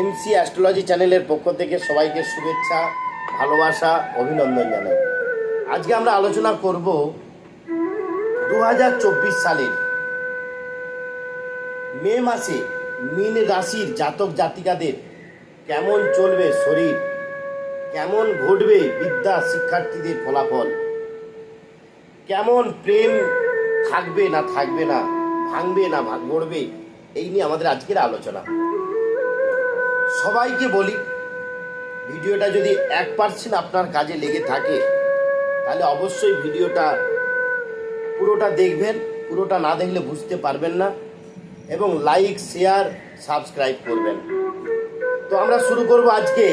MC astrology চ্যানেলের পক্ষ থেকে সবাইকে শুভেচ্ছা, ভালোবাসা, অভিনন্দন জানাই। আজকে আমরা আলোচনা করব দু হাজার চব্বিশ সালের মে মাসে মীন রাশির জাতক জাতিকাদের কেমন চলবে শরীর, কেমন ঘটবে বিদ্যা শিক্ষার্থীদের ফলাফল, কেমন প্রেম থাকবে না থাকবে না, ভাঙবে না গড়বে এই নিয়ে আমাদের আজকের আলোচনা। সবাইকে বলি, ভিডিওটা যদি এক পার্সেন্ট আপনার কাজে লেগে থাকে, তাহলে অবশ্যই ভিডিওটা পুরোটা দেখবেন, পুরোটা না দেখলে বুঝতে পারবেন না, এবং লাইক, শেয়ার, সাবস্ক্রাইব করবেন। তো আমরা শুরু করব আজকে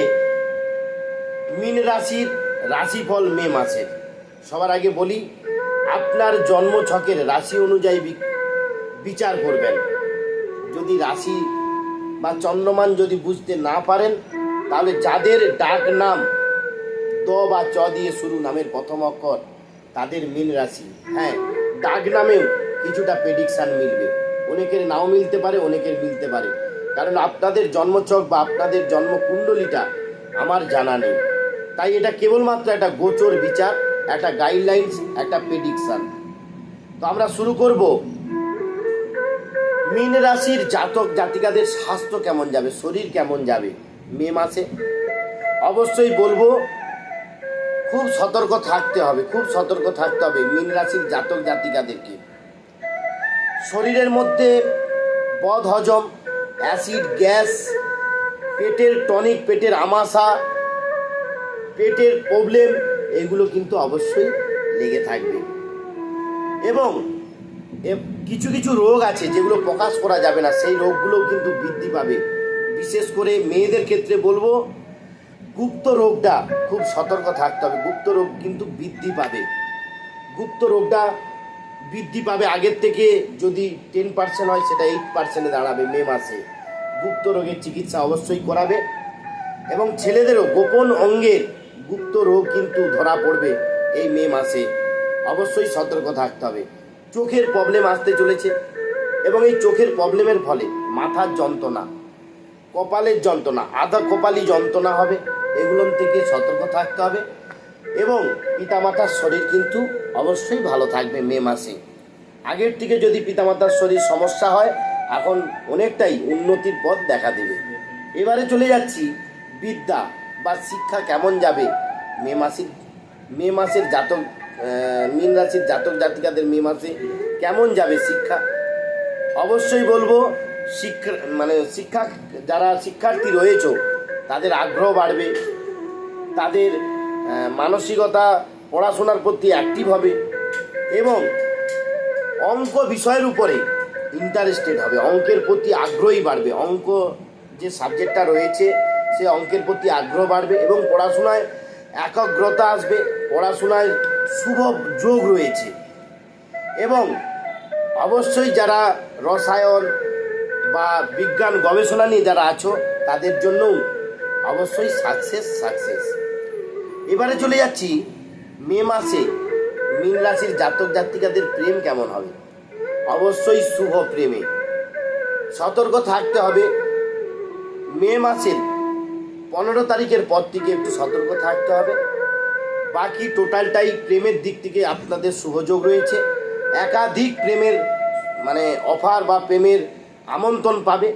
মিন রাশির রাশিফল মে মাসের। সবার আগে বলি, আপনার জন্ম ছকের রাশি অনুযায়ী বিচার করবেন। যদি রাশি বা চন্দ্রমান যদি বুঝতে না পারেন, তাহলে যাদের ডাক নাম দ বা চ দিয়ে শুরু নামের প্রথম অক্ষর, তাদের মীন রাশি। হ্যাঁ ডাক নামেও কিছুটা প্রেডিকশান মিলবে। অনেকের নাও মিলতে পারে, অনেকের মিলতে পারে। কারণ আপনাদের জন্মচক বা আপনাদের জন্মকুণ্ডলীটা আমার জানা নেই। তাই এটা কেবলমাত্র একটা গোচর বিচার, একটা গাইডলাইন্স একটা প্রেডিকশান তো আমরা শুরু করব। মীন রাশির জাতক জাতিকাদের স্বাস্থ্য কেমন যাবে? শরীর কেমন যাবে? মে মাসে? অবশ্যই বলব, খুব সতর্ক থাকতে হবে, খুব সতর্ক থাকতে হবে মীন রাশির জাতক জাতিকাদেরকে। শরীরের মধ্যে বদ হজম, অ্যাসিড, গ্যাস, পেটের টনিক, পেটের আমাশা, পেটের প্রবলেম, এগুলো কিন্তু অবশ্যই লেগে থাকবে। এবং কিছু কিছু রোগ আছে যেগুলো প্রকাশ করা যাবে না, সেই রোগগুলোও কিন্তু বৃদ্ধি পাবে। বিশেষ করে মেয়েদের ক্ষেত্রে বলব, গুপ্ত রোগটা খুব সতর্ক থাকতে হবে। গুপ্ত রোগ কিন্তু বৃদ্ধি পাবে। গুপ্ত রোগটা বৃদ্ধি পাবে আগের থেকে যদি টেন পার্সেন্ট হয়, সেটা এইট পার্সেন্টে দাঁড়াবে মে মাসে। গুপ্ত রোগের চিকিৎসা অবশ্যই করাবে এবং ছেলেদেরও গোপন অঙ্গের গুপ্ত রোগ কিন্তু ধরা পড়বে এই মে মাসে। অবশ্যই সতর্ক থাকতে হবে। চোখের প্রবলেম আসতে চলেছে এবং এই চোখের প্রবলেমের ফলে মাথার যন্ত্রণা, কপালের যন্ত্রণা, আধা কপালি যন্ত্রণা হবে, এগুলোর থেকে সতর্ক থাকতে হবে এবং পিতামাতার শরীর কিন্তু অবশ্যই ভালো থাকবে মে মাসে। আগের থেকে যদি পিতামাতার শরীর সমস্যা হয়, এখন অনেকটাই উন্নতির পথ দেখা দেবে। এবারে চলে যাচ্ছি, বিদ্যা বা শিক্ষা কেমন যাবে মে মাসের মে মাসের জাতক মীন রাশির জাতক জাতিকাদের মে মাসে কেমন যাবে শিক্ষা? অবশ্যই বলব, শিক্ষা মানে শিক্ষা, যারা শিক্ষার্থী রয়েছ, তাদের আগ্রহ বাড়বে। তাদের মানসিকতা পড়াশোনার প্রতি অ্যাক্টিভ হবে এবং অঙ্ক বিষয়ের উপরে ইন্টারেস্টেড হবে। অঙ্কের প্রতি আগ্রহী বাড়বে। অঙ্ক যে সাবজেক্টটা রয়েছে, সে অঙ্কের প্রতি আগ্রহ বাড়বে এবং পড়াশোনায় একাগ্রতা আসবে। পড়াশোনায় শুভ যোগ রয়েছে। এবং অবশ্যই যারা রসায়ন বা বিজ্ঞান গবেষণা নিয়ে যারা আছো, তাদের জন্যও অবশ্যই সাকসেস সাকসেস এবারে চলে যাচ্ছি মে মাসে মীন রাশির জাতক জাতিকাদের প্রেম কেমন হবে? অবশ্যই শুভ প্রেমে। সতর্ক থাকতে হবে। মে মাসের পনেরো তারিখের পর থেকে একটু সতর্ক থাকতে হবে। বাকি টোটালটাই প্রেমের দিক থেকে আপনাদের শুভযোগ রয়েছে। একাধিক প্রেমের মানে অফার বা প্রেমের আমন্ত্রণ পাবে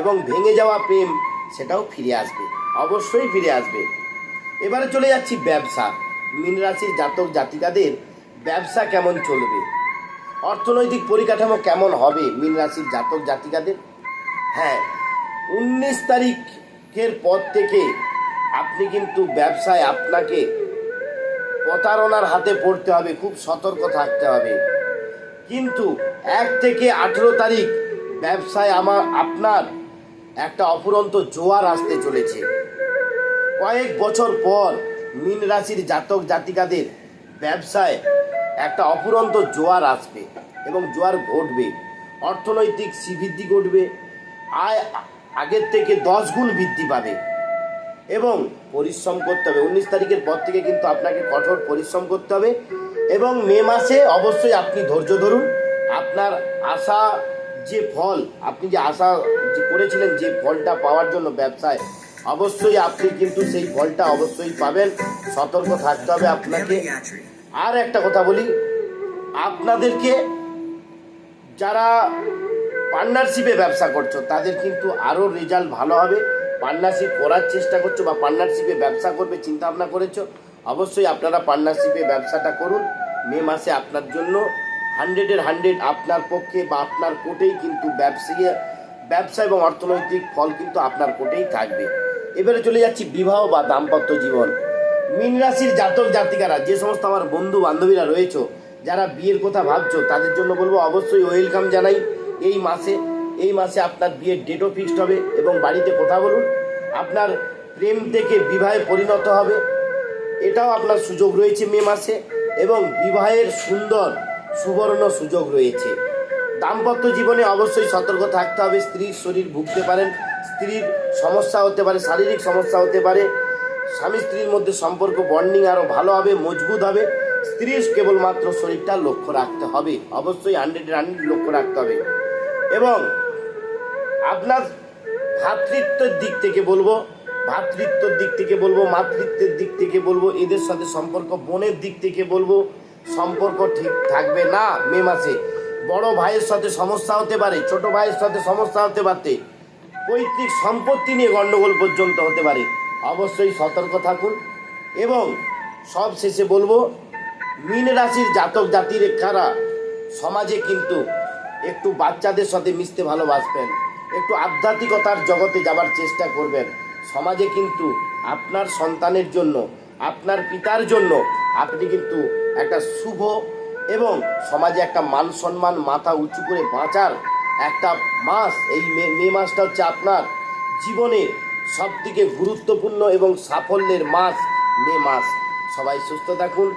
এবং ভেঙে যাওয়া প্রেম সেটাও ফিরে আসবে, অবশ্যই ফিরে আসবে। এবারে চলে যাচ্ছি ব্যবসা। মীন রাশির জাতক জাতিকাদের ব্যবসা কেমন চলবে? অর্থনৈতিক পরিকাঠামো কেমন হবে মীন রাশির জাতক জাতিকাদের? হ্যাঁ উনিশ তারিখের পর থেকে আপনি কিন্তু ব্যবসায় আপনাকে প্রতারণার হাতে পড়তে হবে, খুব সতর্ক থাকতে হবে। কিন্তু এক থেকে আঠেরো তারিখ ব্যবসায় আমার, আপনার একটা অফুরন্ত জোয়ার আসতে চলেছে। কয়েক বছর পর মীন রাশির জাতক জাতিকাদের ব্যবসায় একটা অফুরন্ত জোয়ার আসবে এবং জোয়ার ঘটবে। অর্থনৈতিক শ্রীবৃদ্ধি ঘটবে। আয় আগের থেকে দশ গুণ বৃদ্ধি পাবে। এবং পরিশ্রম করতে হবে। উনিশ তারিখের পর থেকে কিন্তু আপনাকে কঠোর পরিশ্রম করতে হবে এবং মে মাসে অবশ্যই আপনি ধৈর্য ধরুন। আপনার আশা যে ফল, আপনি যে আশা যে করেছিলেন যে ফলটা পাওয়ার জন্য ব্যবসায়, অবশ্যই আপনি কিন্তু সেই ফলটা অবশ্যই পাবেন। সতর্ক থাকতে হবে আপনাকে। আর একটা কথা বলি, আপনাদেরকে যারা পার্টনারশিপে ব্যবসা করছ, তাদের কিন্তু আরও রেজাল্ট ভালো হবে। পার্টনারশিপ করার চেষ্টা করছ বা পার্টনারশিপে ব্যবসা করবে চিন্তা ভাবনা করেছ, অবশ্যই আপনারা পার্টনারশিপে ব্যবসাটা করুন। মে মাসে আপনার জন্য হান্ড্রেডের হান্ড্রেড আপনার পক্ষে বা আপনার কোটেই কিন্তু ব্যবসায়ী, ব্যবসা এবং অর্থনৈতিক ফল কিন্তু আপনার কোটেই থাকবে। এবারে চলে যাচ্ছি বিবাহ বা দাম্পত্য জীবন। মীন রাশির জাতক জাতিকারা, যে সমস্ত আমার বন্ধু বান্ধবীরা রয়েছে, যারা বিয়ের কথা ভাবছ, তাদের জন্য বলব অবশ্যই ওয়েলকাম জানাই। এই মাসে এই মাসে আপনার বিয়ের ডেটও ফিক্সড হবে এবং বাড়িতে কথা বলুন। আপনার প্রেম থেকে বিবাহে পরিণত হবে। এটাও আপনার সুযোগ রয়েছে মে মাসে এবং বিবাহের সুন্দর সুবর্ণ সুযোগ রয়েছে। দাম্পত্য জীবনে অবশ্যই সতর্ক থাকতে হবে। স্ত্রীর শরীর ভুগতে পারেন, স্ত্রীর সমস্যা হতে পারে, শারীরিক সমস্যা হতে পারে, স্বামী স্ত্রীর মধ্যে সম্পর্ক বন্ডিং আরও ভালো হবে, মজবুত হবে। স্ত্রীর কেবলমাত্র শরীরটা লক্ষ্য রাখতে হবে। অবশ্যই হান্ড্রেড হান্ড্রেড লক্ষ্য রাখতে হবে। এবং আপনার ভ্রাতৃত্বের দিক থেকে বলব ভ্রাতৃত্বের দিক থেকে বলব, মাতৃত্বের দিক থেকে বলব, এদের সাথে সম্পর্ক, বোনের দিক থেকে বলব, সম্পর্ক ঠিক থাকবে না, মে মাসে। বড় ভাইয়ের সাথে সমস্যা হতে পারে, ছোট ভাইয়ের সাথে সমস্যা হতে পারতে, পৈতৃক সম্পত্তি নিয়ে গণ্ডগোল পর্যন্ত হতে পারে। অবশ্যই সতর্ক থাকুন এবং সব শেষে বলব, মীন রাশির জাতক জাতির কারা? সমাজে কিন্তু একটু বাচ্চাদের সাথে মিশতে ভালোবাসবেন। একটু আধ্যাত্মিকতার জগতে যাবার চেষ্টা করবেন। সমাজে কিন্তু আপনার সন্তানের জন্য, আপনার পিতার জন্য আপনি কিন্তু একটা শুভ এবং সমাজে একটা মান সম্মান মাথা উঁচু করে বাঁচার একটা মাস। এই মে মে মাসটা হচ্ছে আপনার জীবনের সব থেকে গুরুত্বপূর্ণ এবং সাফল্যের মাস, মে মাস। সবাই সুস্থ থাকুন,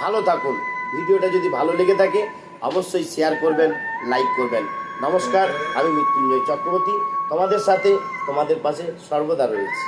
ভালো থাকুন। ভিডিওটা যদি ভালো লেগে থাকে, অবশ্যই শেয়ার করবেন লাইক করবেন। নমস্কার আমি মৃত্যুঞ্জয় চক্রবর্তী। তোমাদের সাথে তোমাদের পাশে সর্বদা রয়েছি।